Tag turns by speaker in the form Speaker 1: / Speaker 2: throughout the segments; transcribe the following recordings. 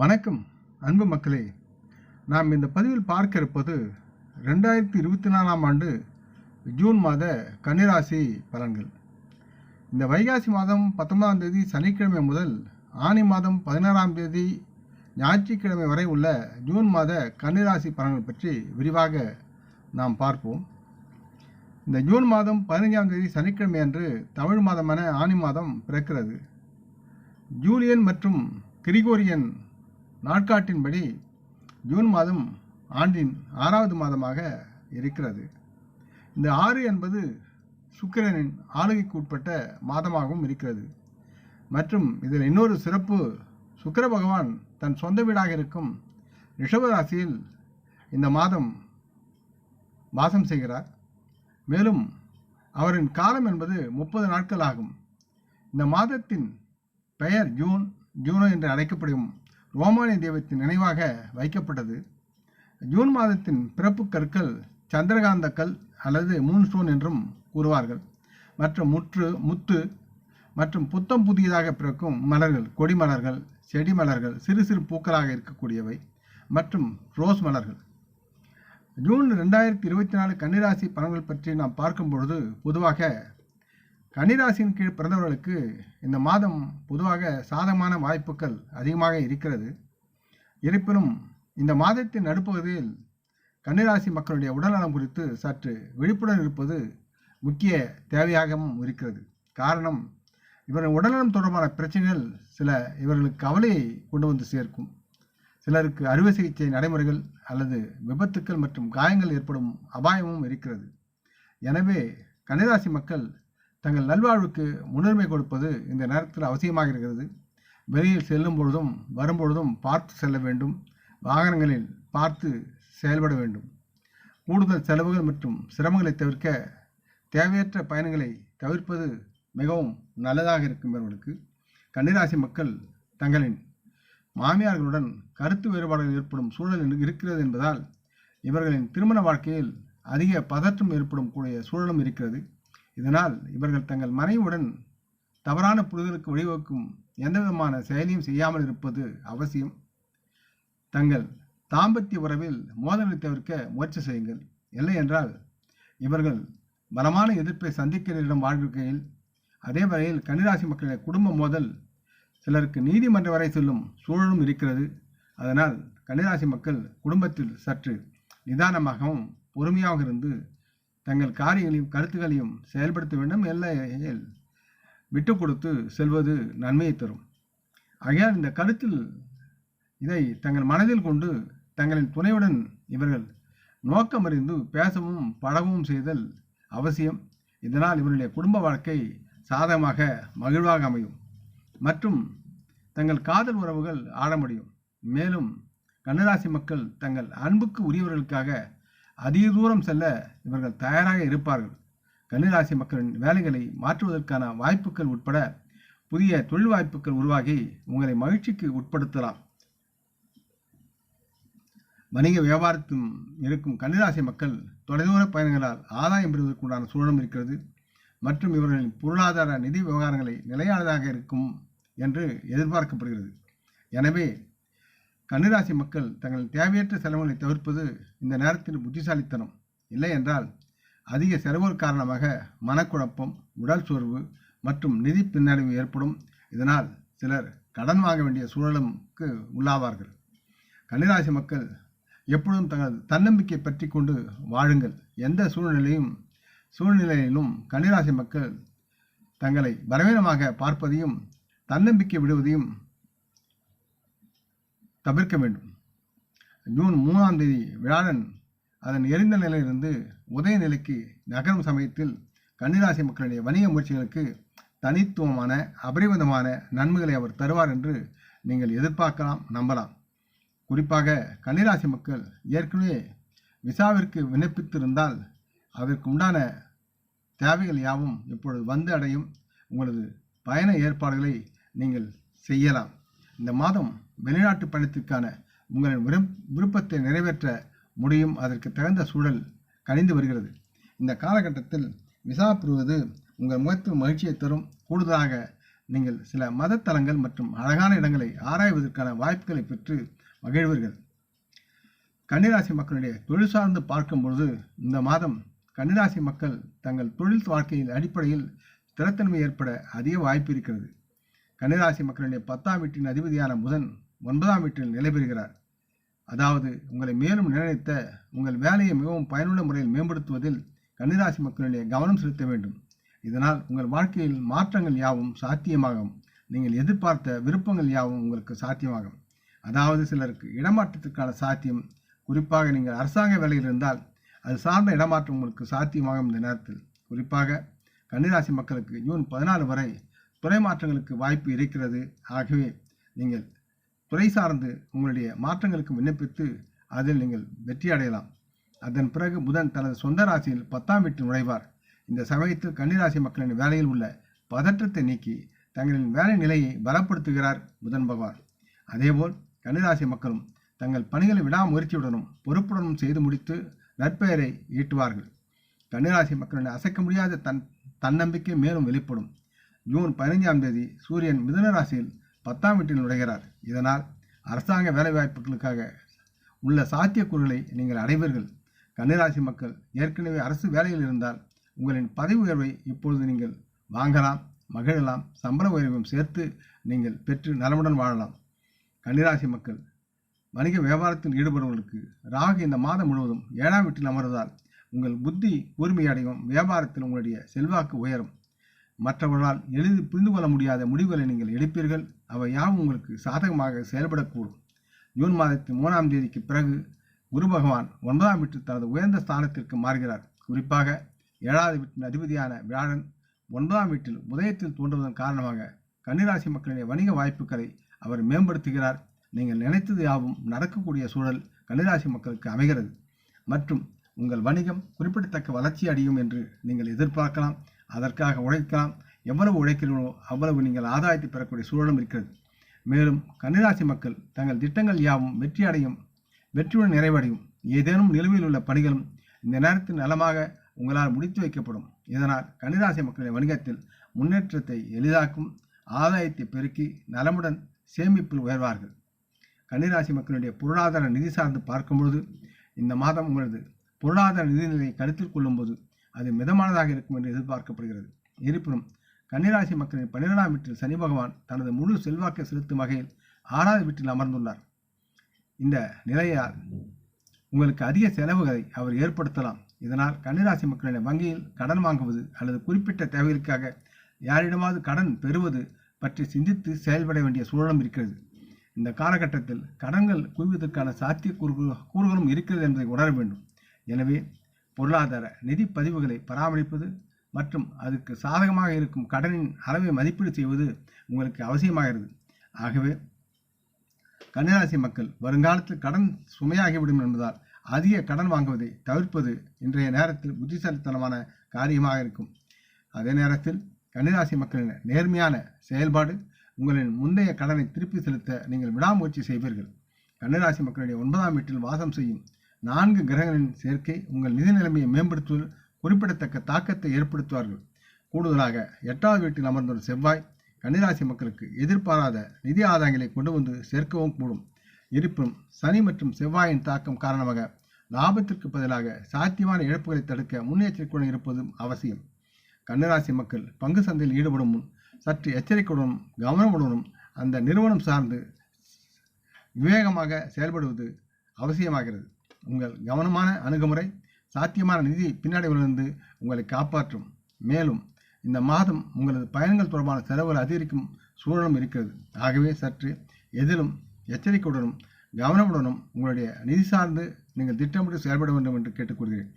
Speaker 1: வணக்கம் அன்பு மக்களே. நாம் இந்த பதிவில் பார்க்க இருப்பது ரெண்டாயிரத்தி இருபத்தி நாலாம் ஆண்டு ஜூன் மாத கன்னிராசி பலன்கள். இந்த வைகாசி மாதம் பத்தொன்பதாம் தேதி சனிக்கிழமை முதல் ஆனி மாதம் பதினாறாம் தேதி ஞாயிற்றுக்கிழமை வரை உள்ள ஜூன் மாத கன்னிராசி பலன்கள் பற்றி விரிவாக நாம் பார்ப்போம். இந்த ஜூன் மாதம் பதினைஞ்சாம் தேதி சனிக்கிழமை அன்று தமிழ் மாதமான ஆனி மாதம் பிறக்கிறது. ஜூலியன் மற்றும் கிரிகோரியன் நாட்காட்டின்படி ஜூன் மாதம் ஆண்டின் ஆறாவது மாதமாக இருக்கிறது. இந்த ஆறு என்பது சுக்கிரனின் ஆளுகைக்கு உட்பட்ட மாதமாகவும் இருக்கிறது. மற்றும் இதில் இன்னொரு சிறப்பு சுக்கிர பகவான் தன் சொந்த வீடாக இருக்கும் ரிஷபராசியில் இந்த மாதம் வாசம் செய்கிறார். மேலும் அவரின் காலம் என்பது முப்பது நாட்கள் ஆகும். இந்த மாதத்தின் பெயர் ஜூன் ஜூனோ என்று அழைக்கப்படும் ரோமானிய தெய்வத்தின் நினைவாக வைக்கப்பட்டது. ஜூன் மாதத்தின் பிறப்பு கற்கள் சந்திரகாந்த கல் அல்லது மூன் ஸ்டோன் என்றும் கூறுவார்கள். மற்றும் முற்று முத்து மற்றும் புத்தம் புதியதாக பிறக்கும் மலர்கள் கொடி மலர்கள் செடி மலர்கள் சிறு சிறு பூக்களாக இருக்கக்கூடியவை மற்றும் ரோஸ் மலர்கள். ஜூன் ரெண்டாயிரத்தி இருபத்தி நாலு கன்னிராசி பலன்கள் பற்றி நாம் பார்க்கும் பொழுது பொதுவாக கன்னிராசியின் கீழ் பிறந்தவர்களுக்கு இந்த மாதம் பொதுவாக சாதகமான வாய்ப்புகள் அதிகமாக இருக்கிறது. இருப்பினும் இந்த மாதத்தின் நடுப்பகுதியில் கன்னிராசி மக்களுடைய உடல்நலம் குறித்து சற்று விழிப்புடன் இருப்பது முக்கிய தேவையாகவும் இருக்கிறது. காரணம் இவரின் உடல்நலம் தொடர்பான பிரச்சனைகள் சில இவர்களுக்கு கவலையை கொண்டு வந்து சேர்க்கும். சிலருக்கு அறுவை சிகிச்சை நடைமுறைகள் அல்லது விபத்துக்கள் மற்றும் காயங்கள் ஏற்படும் அபாயமும் இருக்கிறது. எனவே கன்னிராசி மக்கள் தங்கள் நல்வாழ்வுக்கு முன்னுரிமை கொடுப்பது இந்த நேரத்தில் அவசியமாக இருக்கிறது. வெளியில் செல்லும் பொழுதும் வரும்பொழுதும் பார்த்து செல்ல வேண்டும். வாகனங்களில் பார்த்து செயல்பட வேண்டும். கூடுதல் செலவுகள் மற்றும் சிரமங்களை தவிர்க்க தேவையற்ற பயணங்களை தவிர்ப்பது மிகவும் நல்லதாக இருக்கும் இவர்களுக்கு. கன்னிராசி மக்கள் தங்களின் மாமியார்களுடன் கருத்து வேறுபாடுகள் ஏற்படும் சூழல் இருக்கிறது என்பதால் இவர்களின் திருமண வாழ்க்கையில் அதிக பதற்றம் ஏற்படும் கூடிய சூழலும் இருக்கிறது. இதனால் இவர்கள் தங்கள் மனைவியுடன் தவறான புரிதலுக்கு வழிவகுக்கும் எந்தவிதமான செயலையும் செய்யாமல் இருப்பது அவசியம். தங்கள் தாம்பத்திய உறவில் மோதலை தவிர்க்க முயற்சி செய்யுங்கள். இல்லை என்றால் இவர்கள் பலமான எதிர்ப்பை சந்திக்கிறவரிடம் நேரிடும் வாழ்க்கையில் அதே வகையில் கன்னிராசி மக்களுடைய குடும்ப மோதல் சிலருக்கு நீதிமன்ற வரை செல்லும் சூழலும் இருக்கிறது. அதனால் கன்னிராசி மக்கள் குடும்பத்தில் சற்று நிதானமாகவும் பொறுமையாக இருந்து தங்கள் காரியங்களையும் கருத்துக்களையும் செயல்படுத்த வேண்டும். எல்லையில் விட்டு கொடுத்து செல்வது நன்மையை தரும். ஆகையால் இந்த கருத்தில் இதை தங்கள் மனதில் கொண்டு தங்களின் துணையுடன் இவர்கள் நோக்கமறிந்து பேசவும் பழகவும் செய்தல் அவசியம். இதனால் இவருடைய குடும்ப வாழ்க்கை சாதகமாக மகிழ்வாக அமையும் மற்றும் தங்கள் காதல் உறவுகள் ஆட முடியும். மேலும் கன்னராசி மக்கள் தங்கள் அன்புக்கு உரியவர்களுக்காக அதிக தூரம் செல்ல இவர்கள் தயாராக இருப்பார்கள். கன்னிராசி மக்களின் வேலைகளை மாற்றுவதற்கான வாய்ப்புகள் உட்பட புதிய தொழில் வாய்ப்புகள் உருவாகி உங்களை மகிழ்ச்சிக்கு உட்படுத்தலாம். வணிக வியாபாரத்தும் இருக்கும் கன்னிராசி மக்கள் தொலைதூர பயணங்களால் ஆதாயம் பெறுவதற்குண்டான சூழலும் இருக்கிறது. மற்றும் இவர்களின் பொருளாதார நிதி விவகாரங்களை நிலையானதாக இருக்கும் என்று எதிர்பார்க்கப்படுகிறது. எனவே கன்னிராசி மக்கள் தங்கள் தேவையற்ற செலவுகளை தவிர்ப்பது இந்த நேரத்தில் புத்திசாலித்தனம். இல்லை என்றால் அதிக செலவுகள் காரணமாக மனக்குழப்பம் உடல் சோர்வு மற்றும் நிதி பின்னடைவு ஏற்படும். இதனால் சிலர் கடன் வாங்க வேண்டிய சூழலுக்கு உள்ளாவார்கள். கன்னிராசி மக்கள் எப்பொழுதும் தங்கள் தன்னம்பிக்கை பற்றி கொண்டு வாழுங்கள். எந்த சூழ்நிலையும் சூழ்நிலையிலும் கன்னிராசி மக்கள் தங்களை பலவீனமாக பார்ப்பதையும் தன்னம்பிக்கை விடுவதையும் தவிர்க்க வேண்டும். ஜூன் மூணாம் தேதி வியாழன் அதன் எரிந்த நிலையிலிருந்து உதய நிலைக்கு நகரும் சமயத்தில் கன்னிராசி மக்களுடைய வணிக முயற்சிகளுக்கு தனித்துவமான அபரிமிதமான நன்மைகளை அவர் தருவார் என்று நீங்கள் எதிர்பார்க்கலாம் நம்பலாம். குறிப்பாக கன்னிராசி மக்கள் ஏற்கனவே விசாவிற்கு விண்ணப்பித்திருந்தால் அதற்கு உண்டான தேவைகள் யாவும் இப்பொழுது வந்து அடையும். உங்களது பயண ஏற்பாடுகளை நீங்கள் செய்யலாம். இந்த மாதம் வெளிநாட்டு பயணத்திற்கான உங்களின் விருப் விருப்பத்தை நிறைவேற்ற முடியும். அதற்கு தகுந்த சூழல் கணிந்து வருகிறது. இந்த காலகட்டத்தில் விசா பெறுவது உங்கள் முகத்தில் மகிழ்ச்சியை தரும். கூடுதலாக நீங்கள் சில மதத்தலங்கள் மற்றும் அழகான இடங்களை ஆராய்வதற்கான வாய்ப்புகளை பெற்று மகிழ்வீர்கள். கன்னிராசி மக்களுடைய தொழில் சார்ந்து பார்க்கும்பொழுது இந்த மாதம் கன்னிராசி மக்கள் தங்கள் தொழில் வாழ்க்கையின் அடிப்படையில் ஸ்திரத்தன்மை ஏற்பட அதிக வாய்ப்பு இருக்கிறது. கன்னிராசி மக்களுடைய பத்தாம் வீட்டின் அதிபதியான புதன் ஒன்பதாம் வீட்டில் நிலை பெறுகிறார். அதாவது உங்களை மேலும் நிலைநிறுத்த உங்கள் வேலையை மிகவும் பயனுள்ள முறையில் மேம்படுத்துவதில் கன்னிராசி மக்களுடைய கவனம் செலுத்த வேண்டும். இதனால் உங்கள் வாழ்க்கையில் மாற்றங்கள் யாவும் சாத்தியமாகும். நீங்கள் எதிர்பார்த்த விருப்பங்கள் யாவும் உங்களுக்கு சாத்தியமாகும். அதாவது சிலருக்கு இடமாற்றத்திற்கான சாத்தியம் குறிப்பாக நீங்கள் அரசாங்க வேலையில் இருந்தால் அது சார்ந்த இடமாற்றம் உங்களுக்கு சாத்தியமாகும் இந்த நேரத்தில். குறிப்பாக கன்னிராசி மக்களுக்கு ஜூன் பதினாலு வரை துறை மாற்றங்களுக்கு வாய்ப்பு இருக்கிறது. ஆகவே நீங்கள் துறை சார்ந்து உங்களுடைய மாற்றங்களுக்கு விண்ணப்பித்து அதில் நீங்கள் வெற்றி அடையலாம். அதன் பிறகு புதன் தனது சொந்த ராசியில் பத்தாம் வீட்டில் நுழைவார். இந்த சமயத்தில் கன்னிராசி மக்களின் வேலையில் உள்ள பதற்றத்தை நீக்கி தங்களின் வேலை நிலையை பலப்படுத்துகிறார் புதன் பகவான். அதேபோல் கன்னிராசி மக்களும் தங்கள் பணிகளை விடாமுயற்சியுடனும் பொறுப்புடனும் செய்து முடித்து நற்பெயரை ஈட்டுவார்கள். கன்னிராசி மக்களின் அசைக்க முடியாத தன் தன்னம்பிக்கை மேலும் வெளிப்படும். ஜூன் பதினைஞ்சாம் தேதி சூரியன் மிதுன ராசியில் பத்தாம் வீட்டில் நுழைகிறார். இதனால் அரசாங்க வேலைவாய்ப்புகளுக்காக உள்ள சாத்தியக்கூறுகளை நீங்கள் அடைவீர்கள். கன்னிராசி மக்கள் ஏற்கனவே அரசு வேலையில் இருந்தால் உங்களின் பதவி உயர்வை இப்பொழுது நீங்கள் வாங்கலாம் மகிழலாம் சம்பள உயர்வையும் சேர்த்து நீங்கள் பெற்று நலமுடன் வாழலாம். கன்னிராசி மக்கள் வணிக வியாபாரத்தில் ஈடுபடுவர்களுக்கு ராகு இந்த மாதம் முழுவதும் ஏழாம் வீட்டில் அமர்வதால் உங்கள் புத்தி கூர்மையடையும் வியாபாரத்தில் உங்களுடைய செல்வாக்கு உயரும். மற்றவர்களால் எளிதில் புரிந்து கொள்ள முடியாத முடிவுகளை நீங்கள் எடுப்பீர்கள். அவை யாவும் உங்களுக்கு சாதகமாக செயல்படக்கூடும். ஜூன் மாதத்தின் மூணாம் தேதிக்கு பிறகு குரு பகவான் ஒன்பதாம் வீட்டில் தனது உயர்ந்த ஸ்தானத்திற்கு மாறுகிறார். குறிப்பாக ஏழாவது வீட்டின் அதிபதியான வியாழன் ஒன்பதாம் வீட்டில் உதயத்தில் தோன்றுவதன் காரணமாக கன்னிராசி மக்களுடைய வணிக வாய்ப்புகளை அவர் மேம்படுத்துகிறார். நீங்கள் நினைத்தது யாவும் நடக்கக்கூடிய சூழல் கன்னிராசி மக்களுக்கு அமைகிறது. மற்றும் உங்கள் வணிகம் குறிப்பிடத்தக்க வளர்ச்சி அடையும் என்று நீங்கள் எதிர்பார்க்கலாம். அதற்காக உழைக்கலாம். எவ்வளவு உழைக்கிறீர்களோ அவ்வளவு நீங்கள் ஆதாயத்தை பெறக்கூடிய சூழலும் இருக்கிறது. மேலும் கன்னிராசி மக்கள் தங்கள் திட்டங்கள் யாவும் வெற்றி அடையும் வெற்றியுடன் நிறைவடையும். ஏதேனும் நிலுவையில் உள்ள பணிகளும் இந்த நேரத்தில் நலமாக உங்களால் முடித்து வைக்கப்படும். இதனால் கன்னிராசி மக்களின் வணிகத்தில் முன்னேற்றத்தை எளிதாக்கும் ஆதாயத்தை பெருக்கி நலமுடன் சேமிப்பில் உயர்வார்கள். கன்னிராசி மக்களுடைய பொருளாதார நிதி சார்ந்து பார்க்கும்பொழுது இந்த மாதம் உங்களது பொருளாதார நிதிநிலையை கருத்தில் கொள்ளும்போது அது மிதமானதாக இருக்கும் என்று எதிர்பார்க்கப்படுகிறது. இருப்பினும் கன்னிராசி மக்களின் பன்னிரெண்டாம் வீட்டில் சனி பகவான் தனது முழு செல்வாக்கை செலுத்தும் வகையில் ஆறாவது வீட்டில் அமர்ந்துள்ளார். இந்த நிலையால் உங்களுக்கு அதிக செலவுகளை அவர் ஏற்படுத்தலாம். இதனால் கன்னிராசி மக்களின் வங்கியில் கடன் வாங்குவது அல்லது குறிப்பிட்ட தேவைகளுக்காக யாரிடமாவது கடன் பெறுவது பற்றி சிந்தித்து செயல்பட வேண்டிய சூழலும் இருக்கிறது. இந்த காலகட்டத்தில் கடன்கள் குவிவதற்கான சாத்திய கூறுகளும் இருக்கிறது என்பதை உணர வேண்டும். எனவே பொருளாதார நிதி பதிவுகளை பராமரிப்பது மற்றும் அதுக்கு சாதகமாக இருக்கும் கடனின் அளவை மதிப்பீடு செய்வது உங்களுக்கு அவசியமாகிறது. ஆகவே கன்னிராசி மக்கள் வருங்காலத்தில் கடன் சுமையாகிவிடும் என்பதால் அதிக கடன் வாங்குவதை தவிர்ப்பது இன்றைய நேரத்தில் புத்திசாலித்தனமான காரியமாக இருக்கும். அதே நேரத்தில் கன்னிராசி மக்களின் நேர்மையான செயல்பாடு உங்களின் முந்தைய கடனை திருப்பி செலுத்த நீங்கள் விடாமுயற்சி செய்வீர்கள். கன்னிராசி மக்களுடைய ஒன்பதாம் வீட்டில் வாசம் செய்யும் நான்கு கிரகங்களின் சேர்க்கை உங்கள் நிதி நிலைமையை மேம்படுத்துவதில் குறிப்பிடத்தக்க தாக்கத்தை ஏற்படுத்துவார்கள். கூடுதலாக எட்டாவது வீட்டில் அமர்ந்துள்ள செவ்வாய் கன்னிராசி மக்களுக்கு எதிர்பாராத நிதி ஆதாயங்களை கொண்டு வந்து சேர்க்கவும் கூடும். இருப்பினும் சனி மற்றும் செவ்வாயின் தாக்கம் காரணமாக லாபத்திற்கு பதிலாக சாத்தியமான இழப்புகளை தடுக்க முன்னெச்சரிக்கையுடன் இருப்பதும் அவசியம். கன்னிராசி மக்கள் பங்கு சந்தையில் ஈடுபடும் முன் சற்று எச்சரிக்கையுடனும் கவனமுடனும் அந்த நிறுவனம் சார்ந்து விவேகமாக செயல்படுவது அவசியமாகிறது. உங்கள் கவனமான அணுகுமுறை சாத்தியமான நிதி பின்னடைவிலிருந்து உங்களை காப்பாற்றும். மேலும் இந்த மாதம் உங்களது பயணங்கள் தொடர்பான செலவுகள் அதிகரிக்கும் சூழலும் இருக்கிறது. ஆகவே சற்று எதிலும் எச்சரிக்கையுடனும் கவனமுடனும் உங்களுடைய நிதி சார்ந்து நீங்கள் திட்டமிட்டு செயல்பட வேண்டும் என்று கேட்டுக்கொள்கிறேன்.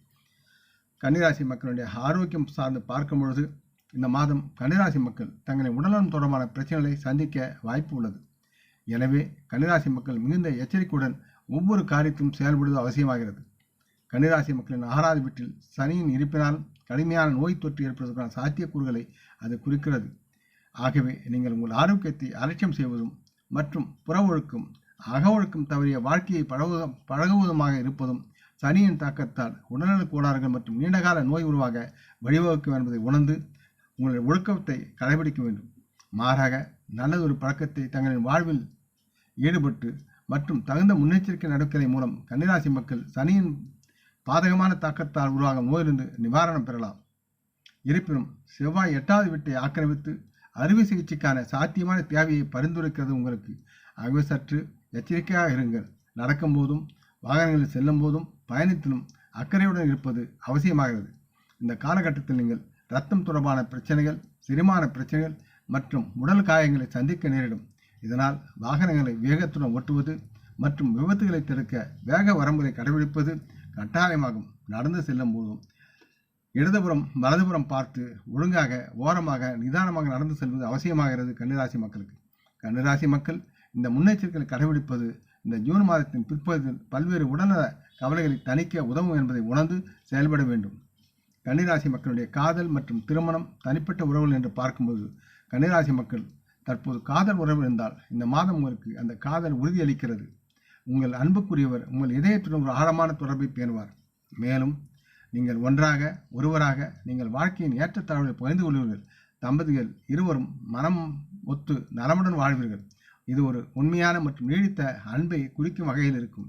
Speaker 1: கன்னிராசி மக்களுடைய ஆரோக்கியம் சார்ந்து பார்க்கும் பொழுது இந்த மாதம் கன்னிராசி மக்கள் தங்களின் உடல்நலம் தொடர்பான பிரச்சனைகளை சந்திக்க வாய்ப்பு உள்ளது. எனவே கன்னிராசி மக்கள் மிகுந்த எச்சரிக்கையுடன் ஒவ்வொரு காரியத்திலும் செயல்படுவது அவசியமாகிறது. கன்னிராசி மக்களின் ஆறாவது வீட்டில் சனியின் இருப்பினால் கடுமையான நோய் தொற்று ஏற்படுவதற்கான சாத்தியக்கூறுகளை அது குறிக்கிறது. ஆகவே நீங்கள் உங்கள் ஆரோக்கியத்தை அலட்சியம் செய்வதும் மற்றும் புற ஒழுக்கம் அக ஒழுக்கம் தவறிய வாழ்க்கையை பழகுவதும் பழகுவதுமாக இருப்பதும் சனியின் தாக்கத்தால் உடல்நலக் கோளாறுகள் மற்றும் நீண்டகால நோய் உருவாக வழிவகுக்கும் என்பதை உணர்ந்து உங்கள் ஒழுக்கத்தை கடைபிடிக்க வேண்டும். மாறாக நல்லதொரு பழக்கத்தை தங்களின் வாழ்வில் ஈடுபட்டு மற்றும் தகுந்த முன்னெச்சரிக்கை நடவடிக்கை மூலம் கன்னிராசி மக்கள் சனியின் பாதகமான தாக்கத்தால் உருவாகும் நோயிலிருந்து நிவாரணம் பெறலாம். இருப்பினும் செவ்வாய் எட்டாவது வீட்டை ஆக்கிரமித்து அறுவை சிகிச்சைக்கான சாத்தியமான தேவையை பரிந்துரைக்கிறது உங்களுக்கு. ஆகவே சற்று எச்சரிக்கையாக இருங்கள். நடக்கும்போதும் வாகனங்களில் செல்லும் போதும் பயணத்திலும் அக்கறையுடன் இருப்பது அவசியமாகிறது. இந்த காலகட்டத்தில் நீங்கள் ரத்தம் தொடர்பான பிரச்சனைகள் செரிமான பிரச்சனைகள் மற்றும் உடல் காயங்களை சந்திக்க நேரிடும். இதனால் வாகனங்களை வேகத்துடன் ஓட்டுவது மற்றும் விபத்துகளை தடுக்க வேக வரம்புகளை கடைபிடிப்பது கட்டாயமாகும். நடந்து செல்லும் போதும். இடதுபுறம் வலதுபுறம் பார்த்து ஒழுங்காக ஓரமாக நிதானமாக நடந்து செல்வது அவசியமாகிறது கன்னிராசி மக்களுக்கு. கன்னிராசி மக்கள் இந்த முன்னெச்சரிக்கைகளை கடைபிடிப்பது இந்த ஜூன் மாதத்தின் பிற்பகுதியில் பல்வேறு உடல்நல கவலைகளை தணிக்க உதவும் என்பதை உணர்ந்து செயல்பட வேண்டும். கன்னிராசி மக்களுடைய காதல் மற்றும் திருமணம் தனிப்பட்ட உறவுகள் என்று பார்க்கும்போது கன்னிராசி மக்கள் தற்போது காதல் உறவு இருந்தால் இந்த மாதம் உங்களுக்கு அந்த காதல் உறுதியளிக்கிறது. உங்கள் அன்புக்குரியவர் உங்கள் இதயத்துடன் ஒரு ஆழமான தொடர்பை பேணுவார். மேலும் நீங்கள் ஒன்றாக ஒருவராக நீங்கள் வாழ்க்கையின் ஏற்றத்தாழ்வுகளை பகிர்ந்து கொள்வீர்கள். தம்பதிகள் இருவரும் மனம் ஒத்து நலமுடன் வாழ்வீர்கள். இது ஒரு உண்மையான மற்றும் நீடித்த அன்பை குறிக்கும் வகையில் இருக்கும்.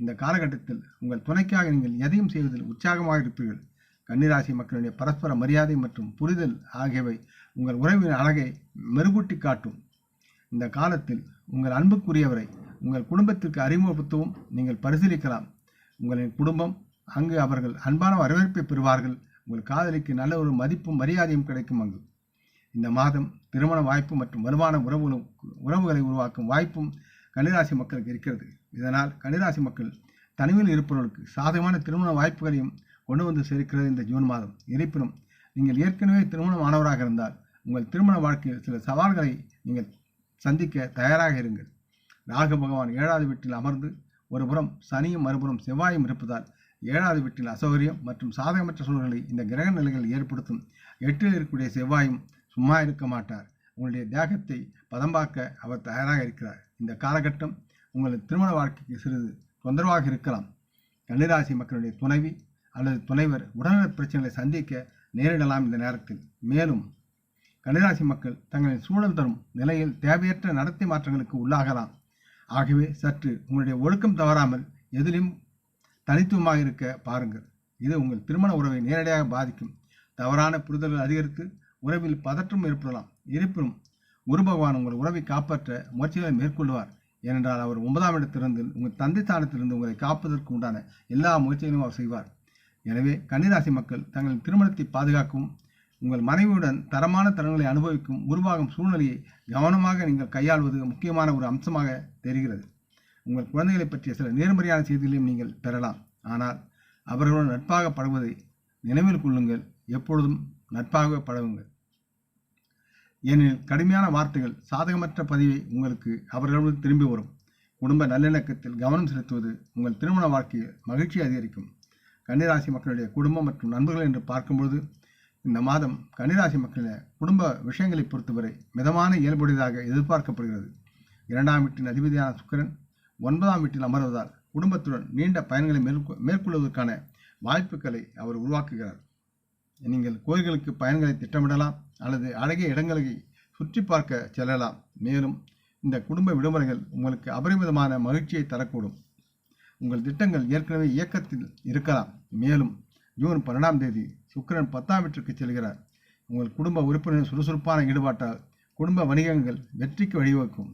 Speaker 1: இந்த காலகட்டத்தில் உங்கள் துணைக்காக நீங்கள் எதையும் செய்வதில் உற்சாகமாக இருப்பீர்கள். கன்னிராசி மக்களுடைய பரஸ்பர மரியாதை மற்றும் புரிதல் ஆகியவை உங்கள் உறவின் அழகை மெருகூட்டி காட்டும். இந்த காலத்தில் உங்கள் அன்புக்குரியவரை உங்கள் குடும்பத்திற்கு அறிமுகப்படுத்தவும் நீங்கள் பரிசீலிக்கலாம். உங்களின் குடும்பம் அங்கு அவர்கள் அன்பான வரவேற்பை பெறுவார்கள். உங்கள் காதலிக்கு நல்ல ஒரு மதிப்பும் மரியாதையும் கிடைக்கும் அங்கு. இந்த மாதம் திருமண வாய்ப்பு மற்றும் வலுவான உறவுகளும் உறவுகளை உருவாக்கும் வாய்ப்பும் கன்னிராசி மக்களுக்கு இருக்கிறது. இதனால் கன்னிராசி மக்கள் தனிமையில் இருப்பவர்களுக்கு சாதகமான திருமண வாய்ப்புகளையும் கொண்டு வந்து சேர்க்கிறது இந்த ஜூன் மாதம். இருப்பினும் நீங்கள் ஏற்கனவே திருமணம் ஆனவராக இருந்தால் உங்கள் திருமண வாழ்க்கையில் சில சவால்களை நீங்கள் சந்திக்க தயாராக இருங்கள். ராகு பகவான் ஏழாவது வீட்டில் அமர்ந்து ஒருபுறம் சனியும் மறுபுறம் செவ்வாயும் இருப்பதால் ஏழாவது வீட்டில் அசௌகரியம் மற்றும் சாதகமற்ற சூழ்நிலை இந்த கிரக நிலைகள் ஏற்படுத்தும். எட்டில் இருக்கக்கூடிய செவ்வாயும் சும்மா இருக்க மாட்டார். உங்களுடைய தேகத்தை பதம்பாக்க அவர் தயாராக இருக்கிறார். இந்த காலகட்டம் உங்களது திருமண வாழ்க்கைக்கு சிறிது தொந்தரவாக இருக்கலாம். கன்னிராசி மக்களுடைய துணைவி அல்லது துணைவர் உடல்நலப் பிரச்சனைகளை சந்திக்க நேரிடலாம் இந்த நேரத்தில். மேலும் கன்னிராசி மக்கள் தங்களின் சூழல் தரும் நிலையில் தேவையற்ற நடத்தை மாற்றங்களுக்கு உள்ளாகலாம். ஆகவே சற்று உங்களுடைய ஒழுக்கம் தவறாமல் எதிலும் தனித்துவமாக இருக்க பாருங்கள். இது உங்கள் திருமண உறவை நேரடியாக பாதிக்கும். தவறான புரிதல்கள் அதிகரித்து உறவில் பதற்றம் ஏற்படலாம். இருப்பினும் குரு பகவான் உங்கள் உறவை காப்பாற்ற முயற்சிகளை மேற்கொள்வார். ஏனென்றால் அவர் ஒன்பதாம் இடத்திலிருந்து உங்கள் தந்தை ஸ்தானத்திலிருந்து உங்களை காப்பதற்கு உண்டான எல்லா முயற்சிகளையும் அவர் செய்வார். எனவே கன்னிராசி மக்கள் தங்களின் திருமணத்தை பாதுகாக்கவும் உங்கள் மனைவியுடன் தரமான தருணங்களை அனுபவிக்கும் உருவாகும் சூழ்நிலையை கவனமாக நீங்கள் கையாள்வது முக்கியமான ஒரு அம்சமாக தெரிகிறது. உங்கள் குழந்தைகளை பற்றிய சில நேர்மறையான செய்திகளையும் நீங்கள் பெறலாம். ஆனால் அவர்களுடன் நட்பாக பழகுவதை நினைவில் கொள்ளுங்கள். எப்பொழுதும் நட்பாகவே பழகுங்கள். ஏனெனில் கடுமையான வார்த்தைகள் சாதகமற்ற பதிவை உங்களுக்கு அவர்களுடன் திரும்பி வரும். குடும்ப நல்லிணக்கத்தில் கவனம் செலுத்துவது உங்கள் திருமண வாழ்க்கையில் மகிழ்ச்சி அதிகரிக்கும். கன்னிராசி மக்களுடைய குடும்பம் மற்றும் நண்பர்கள் என்று பார்க்கும்பொழுது இந்த மாதம் கன்னிராசி மக்களின் குடும்ப விஷயங்களை பொறுத்தவரை மிதமான இயல்புடையதாக எதிர்பார்க்கப்படுகிறது. இரண்டாம் வீட்டின் அதிபதியான சுக்கிரன் ஒன்பதாம் வீட்டில் அமர்வதால் குடும்பத்துடன் நீண்ட பயணங்களை மேற்கொ மேற்கொள்வதற்கான வாய்ப்புகளை அவர் உருவாக்குகிறார். நீங்கள் கோயில்களுக்கு பயன்களை திட்டமிடலாம் அல்லது அழகிய இடங்களை சுற்றி பார்க்க செல்லலாம். மேலும் இந்த குடும்ப விடுமுறைகள் உங்களுக்கு அபரிமிதமான மகிழ்ச்சியை தரக்கூடும். உங்கள் திட்டங்கள் ஏற்கனவே இயக்கத்தில் இருக்கலாம். மேலும் ஜூன் பன்னெண்டாம் தேதி சுக்கிரன் பத்தாம் வீட்டிற்கு செல்கிறார். உங்கள் குடும்ப உறுப்பினர் சுறுசுறுப்பான ஈடுபாட்டால் குடும்ப வணிகங்கள் வெற்றிக்கு வழிவகுக்கும்.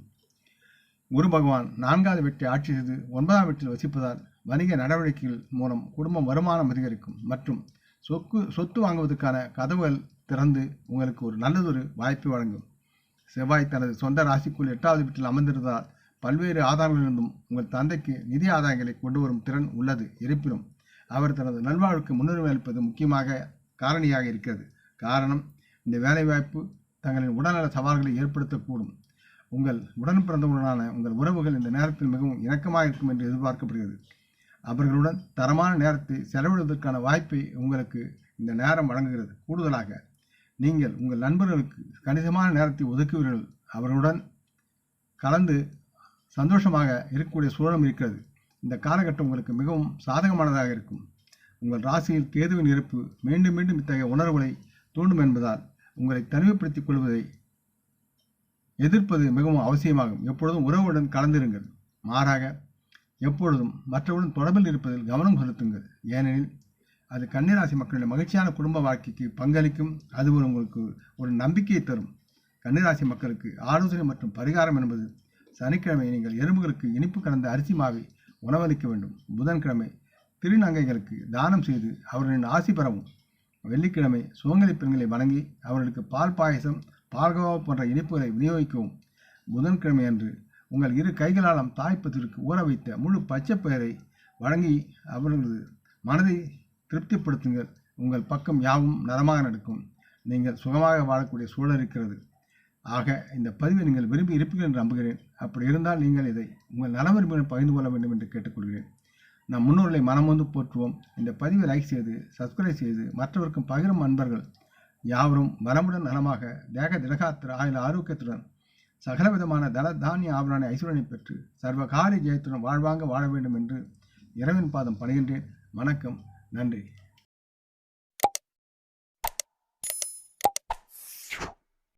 Speaker 1: குரு பகவான் நான்காவது வீட்டை ஆட்சி செய்து ஒன்பதாம் வீட்டில் வசிப்பதால் வணிக நடவடிக்கைகள் மூலம் குடும்ப வருமானம் அதிகரிக்கும். மற்றும் சொக்கு சொத்து வாங்குவதற்கான கதவுகள் திறந்து உங்களுக்கு ஒரு நல்லதொரு வாய்ப்பை வழங்கும். செவ்வாய் தனது சொந்த ராசிக்குள் எட்டாவது வீட்டில் அமர்ந்திருந்தால் பல்வேறு ஆதாரங்களிலிருந்தும் உங்கள் தந்தைக்கு நிதி ஆதாயங்களை கொண்டு வரும் திறன் உள்ளது. இருப்பினும் அவர் தனது நல்வாழ்வுக்கு முன்னுரிமை அளிப்பது முக்கியமாக காரணியாக இருக்கிறது. காரணம் இந்த வேலைவாய்ப்பு தங்களின் உடல்நல சவால்களை ஏற்படுத்தக்கூடும். உங்கள் உடன் பிறந்தவுடனான உங்கள் உறவுகள் இந்த நேரத்தில் மிகவும் இணக்கமாக இருக்கும் என்று எதிர்பார்க்கப்படுகிறது. அவர்களுடன் தரமான நேரத்தை செலவிடுவதற்கான வாய்ப்பை உங்களுக்கு இந்த நேரம் வழங்குகிறது. கூடுதலாக நீங்கள் உங்கள் நண்பர்களுக்கு கணிசமான நேரத்தை ஒதுக்குவீர்கள். அவர்களுடன் கலந்து சந்தோஷமாக இருக்கக்கூடிய சூழலும் இருக்கிறது. இந்த காலகட்டம் உங்களுக்கு மிகவும் சாதகமானதாக இருக்கும். உங்கள் ராசியில் கேதுவின் இருப்பு மீண்டும் மீண்டும் இத்தகைய உணர்வுகளை தூண்டும் என்பதால் உங்களை தனிமைப்படுத்திக் கொள்வதை எதிர்ப்பது மிகவும் அவசியமாகும். எப்பொழுதும் உறவுடன் கலந்திருங்கள். மாறாக எப்பொழுதும் மற்றவருடன் தொடர்பில் இருப்பதில் கவனம் செலுத்துங்கள். ஏனெனில் அது கன்னிராசி மக்களுடைய மகிழ்ச்சியான குடும்ப வாழ்க்கைக்கு பங்களிக்கும். அது ஒரு உங்களுக்கு ஒரு நம்பிக்கையை தரும். கன்னிராசி மக்களுக்கு ஆலோசனை மற்றும் பரிகாரம் என்பது சனிக்கிழமை நீங்கள் எறும்புகளுக்கு இனிப்பு கலந்த அரிசி மாவை உணவளிக்க வேண்டும். புதன்கிழமை திருநங்கைகளுக்கு தானம் செய்து அவர்களின் ஆசி பெறவும் வெள்ளிக்கிழமை சுமங்கலி பெண்களை வணங்கி அவர்களுக்கு பால் பாயசம் பால்கோவா போன்ற இனிப்புகளை விநியோகிக்கவும். புதன்கிழமை அன்று உங்கள் இரு கைகளாலும் தாய்ப்பத்திற்கு ஊற வைத்த முழு பச்சை பெயரை வழங்கி அவர்களது மனதை திருப்திப்படுத்துங்கள். உங்கள் பக்கம் யாவும் நலமாக நடக்கும். நீங்கள் சுகமாக வாழக்கூடிய சூழல் இருக்கிறது. ஆக இந்த பதிவை நீங்கள் விரும்பி இருப்பீர்கள் என்று நம்புகிறேன். அப்படி இருந்தால் நீங்கள் இதை உங்கள் நல பகிர்ந்து கொள்ள வேண்டும் என்று கேட்டுக்கொள்கிறேன். நம் முன்னோர்களை மனம் வந்து போற்றுவோம். இந்த பதிவை லைக் செய்து சப்ஸ்கிரைப் செய்து மற்றவருக்கும் பகிரும் அன்பர்கள் யாவரும் வளமுடன் நலமாக தேக திலகாத்திர ஆயுள் ஆரோக்கியத்துடன் சகலவிதமான தல தானிய ஆபரண ஐஸ்வரனை பெற்று சர்வகாரிய ஜெயத்துடன் வாழ்வாங்க வாழ வேண்டும் என்று இரவின் பாதம் பணிகின்றேன். வணக்கம். நன்றி.